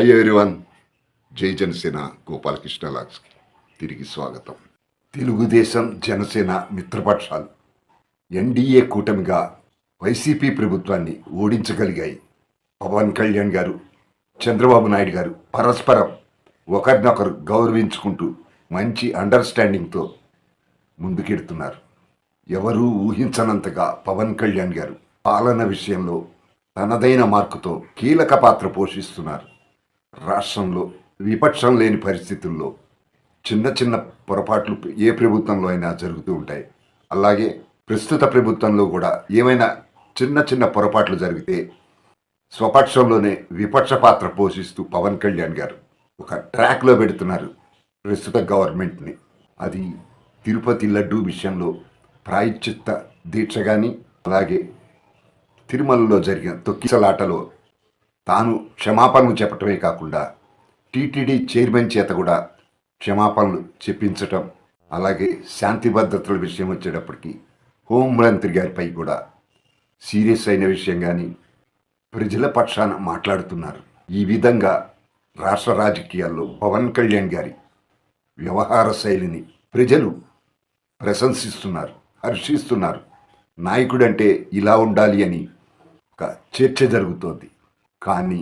Hi everyone జై జనసేన గోపాలకృష్ణ లాక్స్కి తిరిగి స్వాగతం. తెలుగుదేశం జనసేన మిత్రపక్షాలు ఎన్డీఏ కూటమిగా వైసీపీ ప్రభుత్వాన్ని ఓడించగలిగాయి. పవన్ కళ్యాణ్ గారు చంద్రబాబు నాయుడు గారు పరస్పరం ఒకరినొకరు గౌరవించుకుంటూ మంచి అండర్స్టాండింగ్తో ముందుకెడుతున్నారు. ఎవరూ ఊహించనంతగా పవన్ కళ్యాణ్ గారు పాలన విషయంలో తనదైన మార్కుతో కీలక పాత్ర పోషిస్తున్నారు. రాష్ట్రంలో విపక్షం లేని పరిస్థితుల్లో చిన్న చిన్న పొరపాట్లు ఏ ప్రభుత్వంలో అయినా జరుగుతూ ఉంటాయి. అలాగే ప్రస్తుత ప్రభుత్వంలో కూడా ఏమైనా చిన్న చిన్న పొరపాట్లు జరిగితే స్వపక్షంలోనే విపక్ష పాత్ర పోషిస్తూ పవన్ కళ్యాణ్ గారు ఒక ట్రాక్లో పెడుతున్నారు ప్రస్తుత గవర్నమెంట్ని. అది తిరుపతి లడ్డూ విషయంలో ప్రాయశ్చిత్త దీక్ష కానీ అలాగే తిరుమలలో జరిగిన తొక్కిసలాటలో తాను క్షమాపణలు చెప్పటమే కాకుండా టీటీడీ చైర్మన్ చేత కూడా క్షమాపణలు చెప్పించటం అలాగే శాంతి భద్రతల విషయం వచ్చేటప్పటికి హోంమంత్రి గారిపై కూడా సీరియస్ అయిన విషయం కానీ ప్రజల పక్షాన మాట్లాడుతున్నారు. ఈ విధంగా రాష్ట్ర రాజకీయాల్లో పవన్ కళ్యాణ్ గారి వ్యవహార శైలిని ప్రజలు ప్రశంసిస్తున్నారు హర్షిస్తున్నారు. నాయకుడంటే ఇలా ఉండాలి అని ఒక చర్చ జరుగుతోంది. కానీ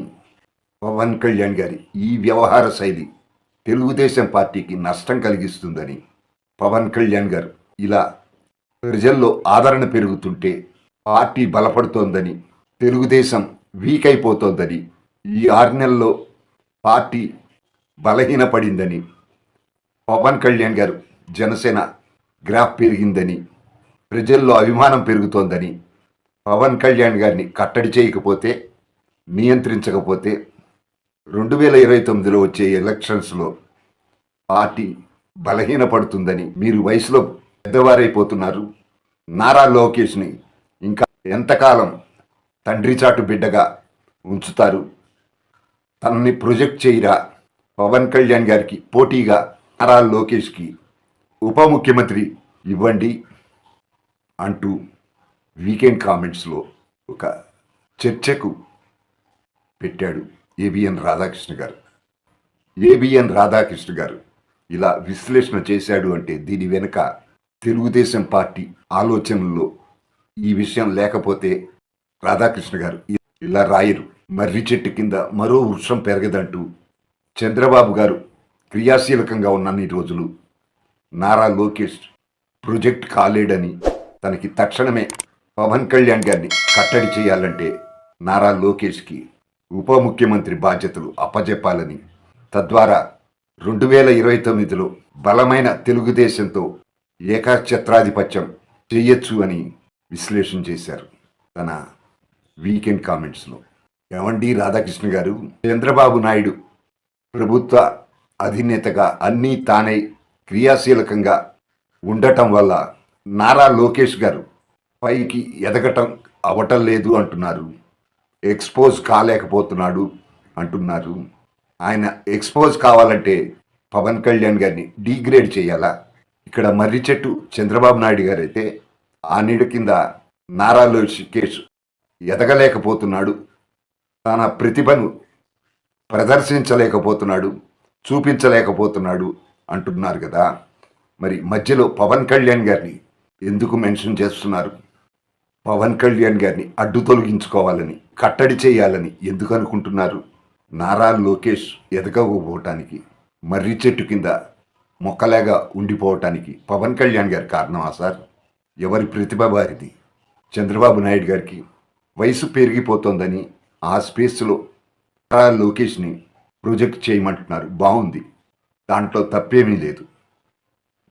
పవన్ కళ్యాణ్ గారి ఈ వ్యవహార శైలి తెలుగుదేశం పార్టీకి నష్టం కలిగిస్తుందని పవన్ కళ్యాణ్ గారు ఇలా ప్రజల్లో ఆదరణ పెరుగుతుంటే పార్టీ బలపడుతోందని తెలుగుదేశం వీక్ అయిపోతోందని ఈ ఆరు నెలల్లో పార్టీ బలహీనపడిందని పవన్ కళ్యాణ్ గారు జనసేన గ్రాఫ్ పెరిగిందని ప్రజల్లో అభిమానం పెరుగుతోందని పవన్ కళ్యాణ్ గారిని కట్టడి చేయకపోతే నియంత్రించకపోతే రెండు వేల ఇరవై తొమ్మిదిలో వచ్చే ఎలక్షన్స్లో పార్టీ బలహీనపడుతుందని మీరు వయసులో పెద్దవారైపోతున్నారు. నారా లోకేష్ని ఇంకా ఎంతకాలం తండ్రి చాటు బిడ్డగా ఉంచుతారు? తనని ప్రొజెక్ట్ చేయరా? పవన్ కళ్యాణ్ గారికి పోటీగా నారా లోకేష్కి ఉప ముఖ్యమంత్రి ఇవ్వండి అంటూ వీకెండ్ కామెంట్స్లో ఒక చర్చకు పెట్టాడు ఏబిఎన్ రాధాకృష్ణ గారు. ఏబిఎన్ రాధాకృష్ణ గారు ఇలా విశ్లేషణ చేశాడు అంటే దీని వెనుక తెలుగుదేశం పార్టీ ఆలోచనల్లో ఈ విషయం లేకపోతే రాధాకృష్ణ గారు ఇలా రాయరు. మర్రి చెట్టు కింద మరో వృక్షం పెరగదంటూ చంద్రబాబు గారు క్రియాశీలకంగా ఉన్నన్ని రోజులు నారా లోకేష్ ప్రొజెక్ట్ కాలేడని తనకి తక్షణమే పవన్ కళ్యాణ్ గారిని కట్టడి చేయాలంటే నారా లోకేష్కి ఉప ముఖ్యమంత్రి బాధ్యతలు అప్పజెప్పాలని. తద్వారా రెండు వేల ఇరవై తొమ్మిదిలో బలమైన తెలుగుదేశంతో ఏకఛత్రాధిపత్యం చేయొచ్చు అని విశ్లేషణ చేశారు తన వీకెండ్ కామెంట్స్లో. ఎవండి రాధాకృష్ణ గారు చంద్రబాబు నాయుడు ప్రభుత్వ అధినేతగా అన్నీ తానే క్రియాశీలకంగా ఉండటం వల్ల నారా లోకేష్ గారు పైకి ఎదగటం అవటం లేదు అంటున్నారు. ఎక్స్పోజ్ కాలేకపోతున్నాడు అంటున్నారు. ఆయన ఎక్స్పోజ్ కావాలంటే పవన్ కళ్యాణ్ గారిని డీగ్రేడ్ చేయాలా? ఇక్కడ మర్రి చెట్టు చంద్రబాబు నాయుడు గారు అయితే ఆ నీడ కింద నారా లోకేష్ ఎదగలేకపోతున్నాడు. తన ప్రతిభను ప్రదర్శించలేకపోతున్నాడు చూపించలేకపోతున్నాడు అంటున్నారు కదా. మరి మధ్యలో పవన్ కళ్యాణ్ గారిని ఎందుకు మెన్షన్ చేస్తున్నారు? పవన్ కళ్యాణ్ గారిని అడ్డు తొలగించుకోవాలని కట్టడి చేయాలని ఎందుకు అనుకుంటున్నారు? నారా లోకేష్ ఎదగకపోవటానికి మర్రి చెట్టు కింద మొక్కలాగా ఉండిపోవటానికి పవన్ కళ్యాణ్ గారి కారణమా సార్? ఎవరి ప్రతిభ వారిది? చంద్రబాబు నాయుడు గారికి వయసు పెరిగిపోతోందని ఆ స్పేస్లో నారా లోకేష్ని ప్రొజెక్ట్ చేయమంటున్నారు. బాగుంది. దాంట్లో తప్పేమీ లేదు.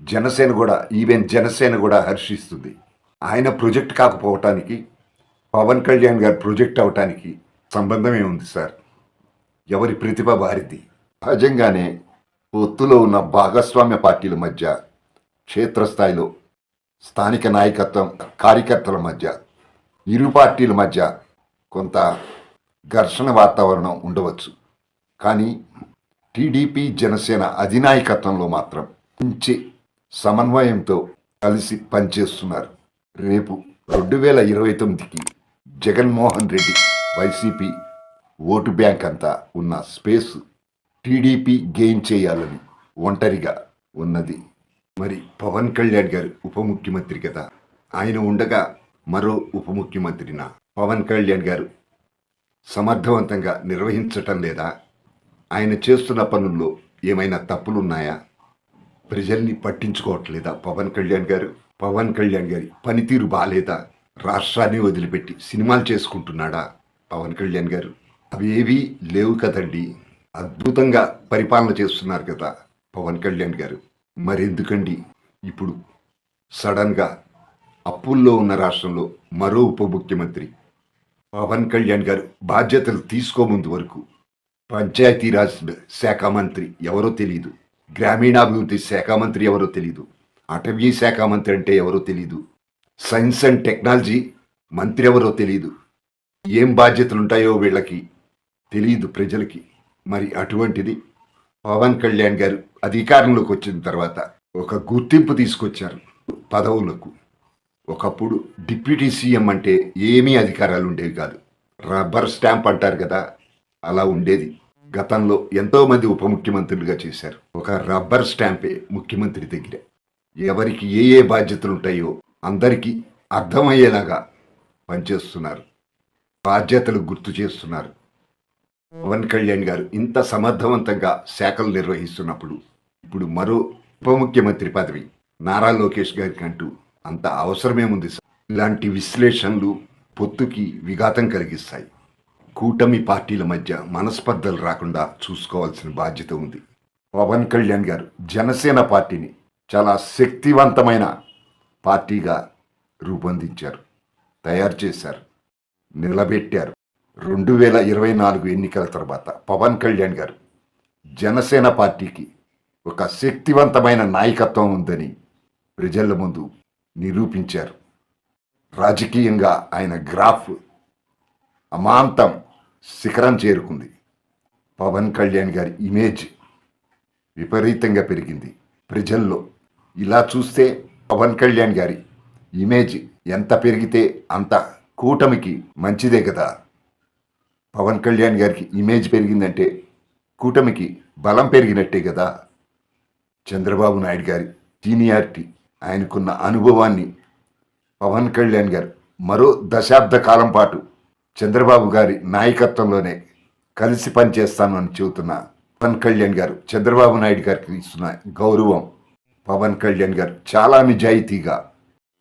జనసేన కూడా ఈవెన్ జనసేన కూడా హర్షిస్తుంది. ఆయన ప్రొజెక్ట్ కాకపోవటానికి పవన్ కళ్యాణ్ గారు ప్రొజెక్ట్ అవటానికి సంబంధమే ఉంది సార్. ఎవరి ప్రతిభ వారిది? సహజంగానే ఒత్తులో ఉన్న భాగస్వామ్య పార్టీల మధ్య క్షేత్రస్థాయిలో స్థానిక నాయకత్వం కార్యకర్తల మధ్య ఇరు పార్టీల మధ్య కొంత ఘర్షణ వాతావరణం ఉండవచ్చు. కానీ టీడీపీ జనసేన అధినాయకత్వంలో మాత్రం మంచి సమన్వయంతో కలిసి పనిచేస్తున్నారు. రేపు రెండు వేల ఇరవై తొమ్మిదికి Jaganmohan Reddy YCP vote bank అంతా ఉన్న స్పేస్ టీడీపీ గెయిన్ చేయాలని ఒంటరిగా ఉన్నది. మరి పవన్ కళ్యాణ్ గారు ఉప ముఖ్యమంత్రి కదా. ఆయన ఉండగా మరో ఉప ముఖ్యమంత్రిన పవన్ కళ్యాణ్ గారు సమర్థవంతంగా నిర్వహించటం లేదా? ఆయన చేస్తున్న పనుల్లో ఏమైనా తప్పులున్నాయా? ప్రజల్ని పట్టించుకోవట్లేదా పవన్ కళ్యాణ్ గారు? పవన్ కళ్యాణ్ గారి పనితీరు బాలేదా? రాష్ట్రాన్ని వదిలిపెట్టి సినిమాలు చేసుకుంటున్నాడా పవన్ కళ్యాణ్ గారు? అవి ఏవీ లేవు కదండి. అద్భుతంగా పరిపాలన చేస్తున్నారు కదా పవన్ కళ్యాణ్ గారు. మరెందుకండి? ఇప్పుడు సడన్గా అప్పుల్లో ఉన్న రాష్ట్రంలో మరో ఉప ముఖ్యమంత్రి పవన్ కళ్యాణ్ గారు బాధ్యతలు తీసుకోముందు వరకు పంచాయతీరాజ్ శాఖ మంత్రి ఎవరో తెలియదు గ్రామీణాభివృద్ధి శాఖ మంత్రి ఎవరో తెలియదు అటవీ శాఖ మంత్రి అంటే ఎవరో తెలియదు సైన్స్ అండ్ టెక్నాలజీ మంత్రి ఎవరో తెలియదు ఏం బాధ్యతలు ఉంటాయో వీళ్ళకి తెలియదు ప్రజలకి. మరి అటువంటిది పవన్ కళ్యాణ్ గారు అధికారంలోకి వచ్చిన తర్వాత ఒక గుర్తింపు తీసుకొచ్చారు పదవులకు. ఒకప్పుడు డిప్యూటీ సీఎం అంటే ఏమీ అధికారాలు ఉండేవి కాదు. రబ్బర్ స్టాంప్ అంటారు కదా అలా ఉండేది. గతంలో ఎంతోమంది ఉప ముఖ్యమంత్రులుగా చేశారు. ఒక రబ్బర్ స్టాంపే ముఖ్యమంత్రి దగ్గర. ఎవరికి ఏ ఏ బాధ్యతలు ఉంటాయో అందరికీ అర్థమయ్యేలాగా పనిచేస్తున్నారు. బాధ్యతలు గుర్తు చేస్తున్నారు. పవన్ కళ్యాణ్ గారు ఇంత సమర్థవంతంగా శాఖలు నిర్వహిస్తున్నప్పుడు ఇప్పుడు మరో ఉప ముఖ్యమంత్రి పదవి నారా లోకేష్ గారికి అంటూ అంత అవసరమేముంది సార్? ఇలాంటి విశ్లేషణలు పొత్తుకి విఘాతం కలిగిస్తాయి. కూటమి పార్టీల మధ్య మనస్పర్ధలు రాకుండా చూసుకోవాల్సిన బాధ్యత ఉంది. పవన్ కళ్యాణ్ గారు జనసేన పార్టీని చాలా శక్తివంతమైన పార్టీగా రూపొందించారు. తయారు చేశారు. నిలబెట్టారు. రెండు వేల ఇరవై నాలుగు ఎన్నికల తర్వాత పవన్ కళ్యాణ్ గారు జనసేన పార్టీకి ఒక శక్తివంతమైన నాయకత్వం ఉందని ప్రజల ముందు నిరూపించారు. రాజకీయంగా ఆయన గ్రాఫ్ అమాంతం శిఖరం చేరుకుంది. పవన్ కళ్యాణ్ గారి ఇమేజ్ విపరీతంగా పెరిగింది. ప్రజల్లో ఇలా చూస్తే పవన్ కళ్యాణ్ గారి ఇమేజ్ ఎంత పెరిగితే అంత కూటమికి మంచిదే కదా. పవన్ కళ్యాణ్ గారికి ఇమేజ్ పెరిగిందంటే కూటమికి బలం పెరిగినట్టే కదా. చంద్రబాబు నాయుడు గారి సీనియారిటీ ఆయనకున్న అనుభవాన్ని పవన్ కళ్యాణ్ గారు మరో దశాబ్ద కాలం పాటు చంద్రబాబు గారి నాయకత్వంలోనే కలిసి పనిచేస్తాను అని చెబుతున్న పవన్ కళ్యాణ్ గారు చంద్రబాబు నాయుడు గారికి ఇస్తున్న గౌరవం పవన్ కళ్యాణ్ గారు చాలా నిజాయితీగా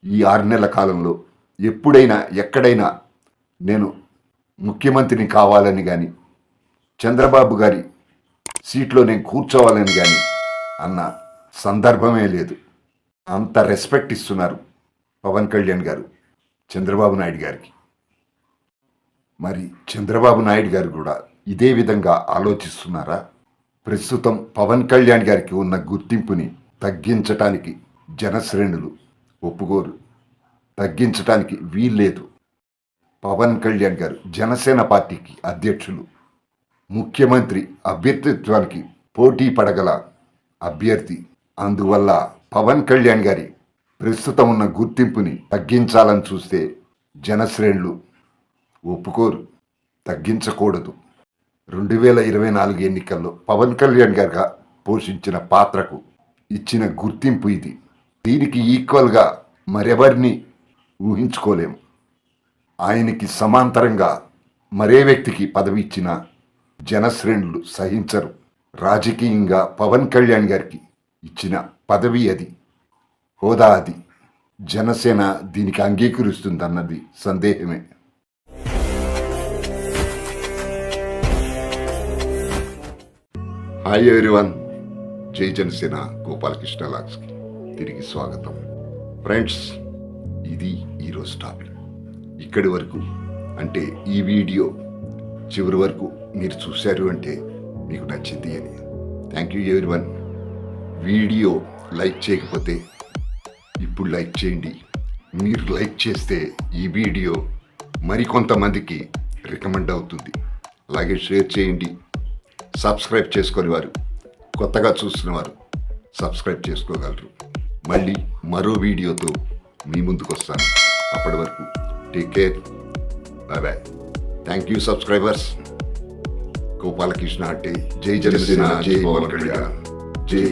ఈ ఆరు నెలల కాలంలో ఎప్పుడైనా ఎక్కడైనా నేను ముఖ్యమంత్రిని కావాలని కానీ చంద్రబాబు గారి సీట్లో నేను కూర్చోవాలని కానీ అన్న సందర్భమే లేదు. అంత రెస్పెక్ట్ ఇస్తున్నారు పవన్ కళ్యాణ్ గారు చంద్రబాబు నాయుడు గారికి. మరి చంద్రబాబు నాయుడు గారు కూడా ఇదే విధంగా ఆలోచిస్తున్నారా? ప్రస్తుతం పవన్ కళ్యాణ్ గారికి ఉన్న గుర్తింపుని తగ్గించటానికి జనశ్రేణులు ఒప్పుకోరు. తగ్గించటానికి వీల్లేదు. పవన్ కళ్యాణ్ గారు జనసేన పార్టీకి అధ్యక్షులు. ముఖ్యమంత్రి అభ్యర్థిత్వానికి పోటీ పడగల అభ్యర్థి. అందువల్ల పవన్ కళ్యాణ్ గారి ప్రస్తుతం ఉన్న గుర్తింపుని తగ్గించాలని చూస్తే జనశ్రేణులు ఒప్పుకోరు. తగ్గించకూడదు. రెండు వేల ఇరవై నాలుగు ఎన్నికల్లో పవన్ కళ్యాణ్ గారుగా పోషించిన పాత్రకు ఇచ్చిన గుర్తింపు ఇది. దీనికి ఈక్వల్గా మరెవరిని ఊహించుకోలేము ఆయనకి సమాంతరంగా మరే వ్యక్తికి పదవి ఇచ్చిన జనశ్రేణులు సహించరు. రాజకీయంగా పవన్ కళ్యాణ్ గారికి ఇచ్చిన పదవి అది. హోదా అది. జనసేన దీనికి అంగీకరిస్తుందన్నది సందేహమే. హాయ్ ఎవ్రీవన్ జై జనసేన గోపాలకృష్ణ లాక్స్కి తిరిగి స్వాగతం. ఫ్రెండ్స్ ఇది ఈరోజు టాపిక్. ఇక్కడి వరకు అంటే ఈ వీడియో చివరి వరకు మీరు చూశారు అంటే మీకు నచ్చింది అని. Thank you everyone video like చేయకపోతే ఇప్పుడు లైక్ చేయండి. మీరు లైక్ చేస్తే ఈ వీడియో మరికొంతమందికి రికమెండ్ అవుతుంది. అలాగే షేర్ చేయండి. సబ్స్క్రైబ్ చేసుకొని వారు కొత్తగా చూస్తున్న వారు సబ్స్క్రైబ్ చేసుకోగలరు. మళ్ళీ మరో వీడియోతో మీ ముందుకు వస్తాను. అప్పటి వరకు take care bye bye thank you subscribers Gopalakrishna అంటే జై జనసేన జై పవన్ కళ్యాణ్. జై